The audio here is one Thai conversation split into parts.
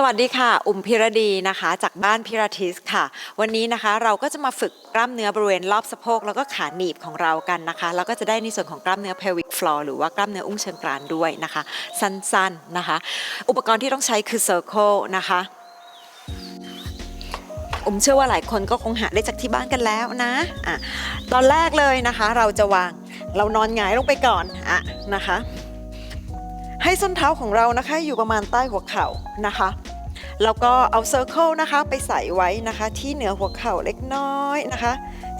สวัสดีค่ะ อุ่มพิรดีนะคะ จากบ้านพิราทิสค่ะ วันนี้นะคะเราก็จะมาฝึกกล้ามเนื้อบริเวณรอบสะโพกแล้วก็ขาหนีบของเรากันนะคะ แล้วก็จะได้ในส่วนของกล้ามเนื้อ pelvic floor หรือว่ากล้ามเนื้ออุ้งเชิงกรานด้วยนะคะ สั้นๆนะคะ อุปกรณ์ที่ต้องใช้คือ circle นะคะผมเชื่อว่าหลายคนก็คงหาได้จากที่บ้านกันแล้วนะอะตอนแรกเลยนะคะ เราจะวางเรานอนหงายลงไปก่อนอะนะคะ ให้ส้นเท้าของเรานะคะอยู่ประมาณใต้หัวเข่านะคะ แล้วก็เอาเซอร์เคิลนะคะไปใส่ไว้นะคะ ที่เหนือหัวเข่าเล็กน้อยนะคะ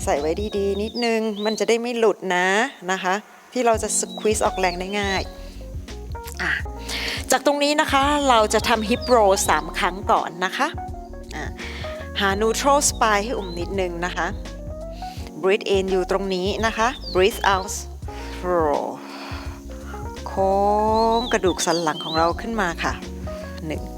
ใส่ไว้ดีๆ นิดนึง มันจะได้ไม่หลุดนะนะคะ ที่เราจะสควีซออกแรงได้ง่ายอะจากตรงนี้นะคะเราจะทำฮิปโรสามครั้งก่อนนะคะอะหา neutral spine ให้อุ่มนิดนึงนะคะ breathe in อยู่ตรงนี้นะคะ breathe out roll โค้งกระดูกสันหลังของเราขึ้นมาค่ะ1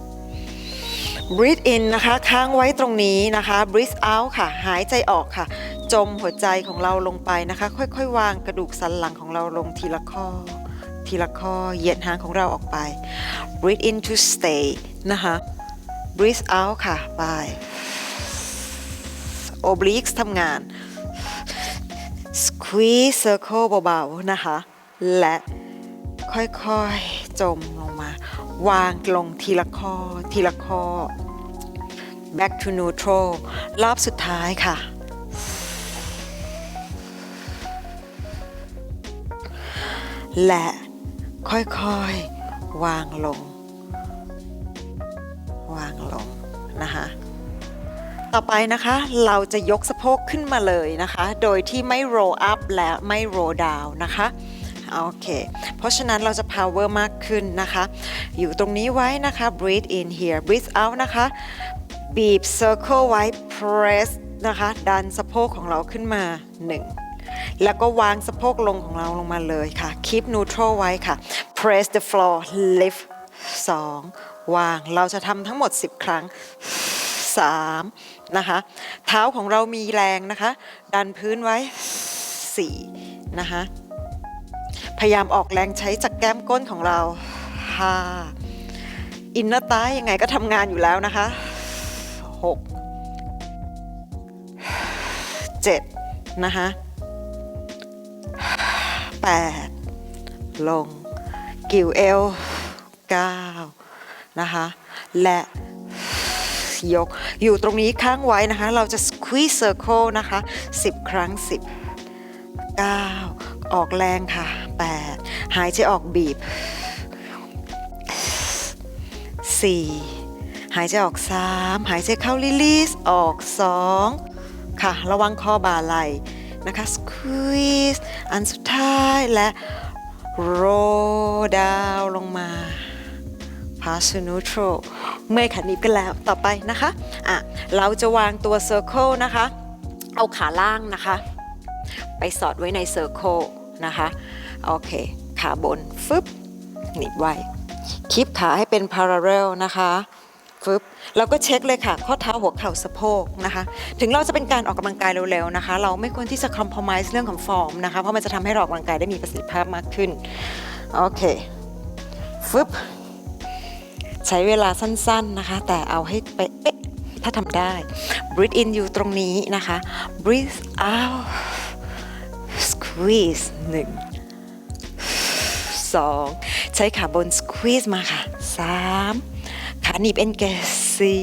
breathe in นะคะค้างไว้ตรงนี้นะคะ breathe out ค่ะ หายใจออกค่ะ จมหัวใจของเราลงไปนะคะ ค่อยๆ วางกระดูกสันหลังของเราลงทีละข้อ ทีละข้อเหยียดหางของเราออกไป breathe in to stay นะคะ breathe out ค่ะไป obliques ทำงาน squeeze circle เบาๆนะคะ และค่อยๆ จมลงมา วางลงทีละข้อทีละข้อ back to neutral รอบสุดท้ายค่ะ และค่อยๆ วางลง วางลงนะคะต่อไปนะคะเราจะยกสะโพกขึ้นมาเลยนะคะ โดยที่ไม่ roll up และไม่ roll down นะคะโอเค เพราะฉะนั้นเราจะ power มากขึ้นนะคะ อยู่ตรงนี้ไว้นะคะ breathe in here breathe out นะคะ บีบ circle ไว้ press นะคะ ดันสะโพกของเราขึ้นมา 1 แล้วก็วางสะโพกลงของเราลงมาเลยค่ะ keep neutral ไว้ค่ะ press the floor lift 2 วางเราจะทำทั้งหมด 10 ครั้ง 3 นะคะ เท้าของเรามีแรงนะคะ ดันพื้นไว้ 4 นะคะ พยายามออกแรงใช้จากแก้มก้นของเรา 5 อินเนอร์ตายยังไงก็ทำงานอยู่แล้วนะคะ 6 7 นะคะ 8 ลง กิ่วเอว9นะคะ และยก อยู่ตรงนี้ค้างไว้นะคะ เราจะ squeeze circle นะคะ 10 ครั้ง 10 9 ออกแรงค่ะ 8 หายใจออกบีบ 4 หายใจออก 3 หายใจเข้า release ออก 2 ค่ะ ระวังคอบ่าไหลนะคะ squeeze อันสุดท้ายและ roll down ลงมา pass to neutral เมื่อยขาหนีบกันแล้วต่อไปนะคะอะเราจะวางตัว circle นะคะ เอาขาล่างนะคะ ไปสอดไว้ใน circle นะคะ โอเค ขาบน ฟึบหนีบไว้คลิปขาให้เป็น parallel นะคะ ฟึบเราก็เช็คเลยค่ะ ข้อเท้าหัวเข่าสะโพกนะคะ ถึงเราจะเป็นการออกกำลังกายเร็วๆนะคะ เราไม่ควรที่จะ compromise เรื่องของฟอร์มนะคะ เพราะมันจะทำให้เราออกกำลังกายได้มีประสิทธิภาพมากขึ้น โอเคฟึบใช้เวลาสั้นๆนะคะ แต่เอาให้เป๊ะถ้าทำได้ breathe in อยู่ตรงนี้นะคะ breathe out squeeze หนึ่งสองใช้ขาบน squeeze มาค่ะสาม ขาหนีบเอ็นแกสี่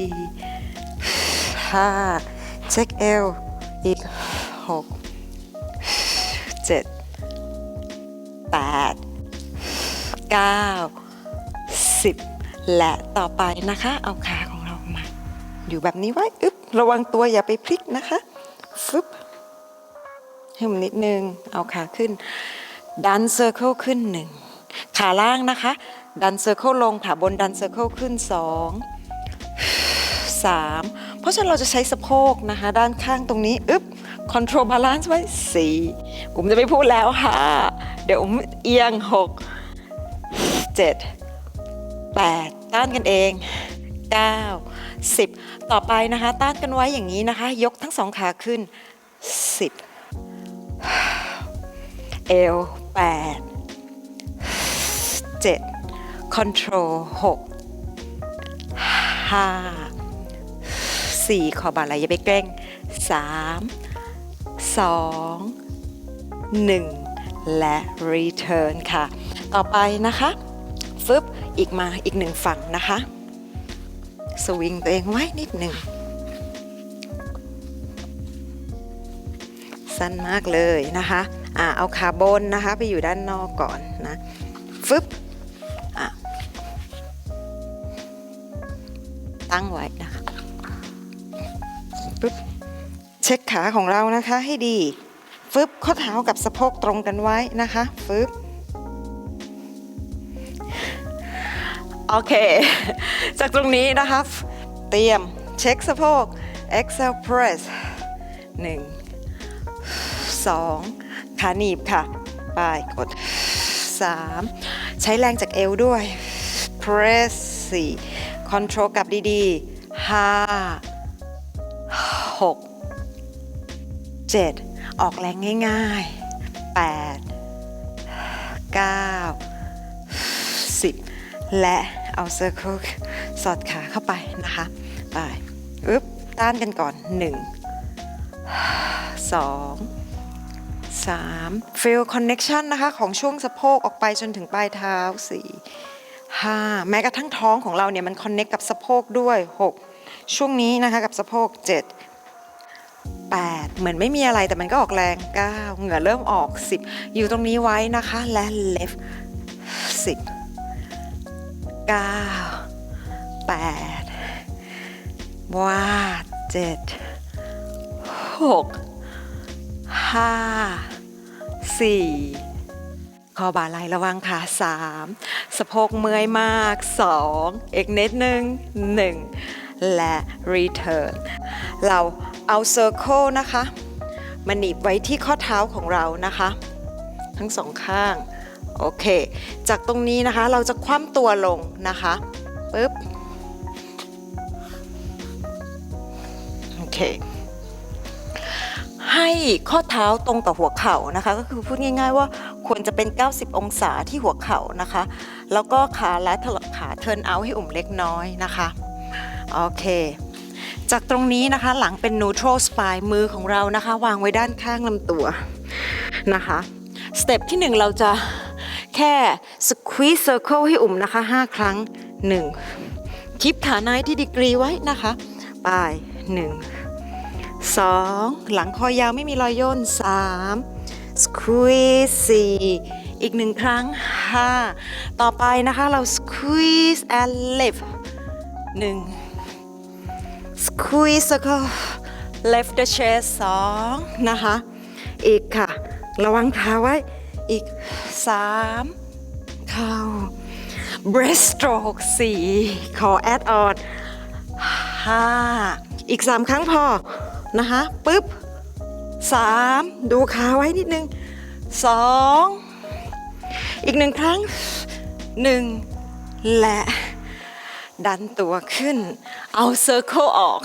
ห้าเช็คเอวอีกหกเจ็ดแปดเก้าสิบและต่อไปนะคะ เอาขาของเรามา อยู่แบบนี้ไว้อึ๊บระวังตัวอย่าไปพลิกนะคะฟึบให้มันนิดนึง เอาขาขึ้น ดันเซอร์เคิลขึ้นหนึ่ง ขาล่างนะคะ ดันเซอร์เคิลลงขาบนดันเซอร์เคิลขึ้น 2 3 เพราะฉะนั้นเราจะใช้สะโพกนะคะ ด้านข้างตรงนี้อึ๊บคอนโทรลบาลานซ์ไว้4ผมจะไม่พูดแล้วค่ะ เดี๋ยวผมเอียง 6 7 8 ต้านกันเอง 9 10 ต่อไปนะคะ ต้านกันไว้อย่างนี้นะคะ ยกทั้งสองขาขึ้น 10 เอว8 7 Control 6 5 4 ขอบาไหลอย่าไปแกล้ง3 2 1 และ Return ค่ะ ต่อไปนะคะฟึบอีกมาอีกหนึ่งฝั่งนะคะ สวิงตัวเองไว้นิดหนึ่งสั้นมากเลยนะคะ อ่าเอาขาบนนะคะ ไปอยู่ด้านนอกก่อนนะฟึบ ตั้งไว้นะคะปึ๊บเช็คขาของเรานะคะให้ดีฟึบข้อเท้ากับสะโพกตรงกันไว้นะคะฟึบโอเค จากตรงนี้นะคะ เตรียมเช็คสะโพก exhale press หนึ่งสองขาหนีบค่ะ ไปกดสามใช้แรงจากเอวด้วย press สี่ control กลับดีๆห้าหกเจ็ดออกแรงง่ายๆแปดเก้าสิบและเอาเซอร์เคิลสอดขาเข้าไปนะคะไปอึ๊บต้านกันก่อนหนึ่งสอง3 feel connection นะคะ ของช่วงสะโพกออกไปจนถึงปลายเท้า4 5 แม้กระทั่งท้องของเราเนี่ยมันคอนเน็กกับสะโพกด้วย 6 ช่วงนี้นะคะกับสะโพก 7 8 เหมือนไม่มีอะไรแต่มันก็ออกแรง 9 เหงื่อเริ่มออก 10 อยู่ตรงนี้ไว้นะคะและ left 10 9 8 ว่า7 6 5 4 ข้อบ่าไหล่ระวังค่ะสามสะโพกเมื่อยมากสองอีกนิดนึงหนึ่งและ return เราเอา circle นะคะมาหนีบไว้ที่ข้อเท้าของเรานะคะ ทั้งสองข้าง โอเค จากตรงนี้นะคะเราจะคว่ำตัวลงนะคะปึ๊บโอเค ให้ข้อเท้าตรงต่อหัวเข่านะคะ ก็คือพูดง่าย ๆ ว่าควรจะเป็น 90 องศาที่หัวเข่านะคะ แล้วก็ขาและถลกขาเทิร์นเอาให้อุ่มเล็กน้อยนะคะ โอเค จากตรงนี้นะคะหลังเป็น neutral spine มือของเรานะคะ วางไว้ด้านข้างลำตัวนะคะสเต็ปที่ 1 เราจะแค่ squeeze circle ให้อุ่มนะคะ 5 ครั้ง 1คิปขาในที่ดีกรีไว้นะคะ ไป 1 สองหลังคอยาวไม่มีรอยย่นสาม squeeze สี่อีกหนึ่งครั้งห้าต่อไปนะคะเรา squeeze and lift หนึ่ง squeeze แล้วก็ lift the chest สองนะคะ อีกค่ะ ระวังเท้าไว้ อีกสามเข้า breast stroke สี่ขอ add on ห้าอีกสามครั้งพอ นะคะปึ๊บสามดูขาไว้นิดนึงสองอีกหนึ่งครั้งหนึ่งและดันตัวขึ้น เอาเซอร์เคิลออก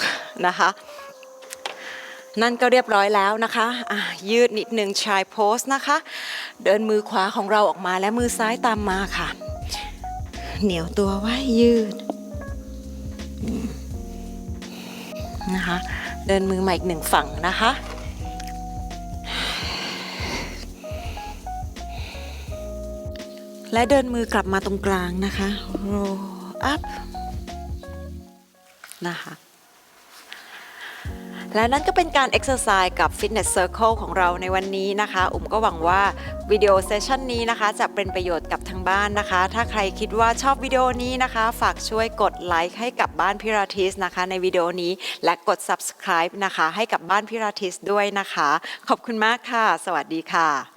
นะคะ นั่นก็เรียบร้อยแล้วนะคะะยืดนิดหนึ่งชายโพสนะคะ เดินมือขวาของเราออกมาและมือซ้ายตามมาค่ะ เหนียวตัวไว้ยืดนะคะ เดินมือมาอีกหนึ่งฝั่งนะคะ และเดินมือกลับมาตรงกลางนะคะ roll up นะคะ และนั่นก็เป็นการเอ็กซ์ไซส์กับ Fitness Circle ของเราในวันนี้นะคะ อุ๋มก็หวังว่าวิดีโอเซสชันนี้นะคะ จะเป็นประโยชน์กับทางบ้านนะคะ ถ้าใครคิดว่าชอบวิดีโอนี้นะคะ ฝากช่วยกดไลค์ให้กับบ้านพิราทิสนะคะ ในวิดีโอนี้ และกด subscribe นะคะ ให้กับบ้านพิราทิสด้วยนะคะ ขอบคุณมากค่ะ สวัสดีค่ะ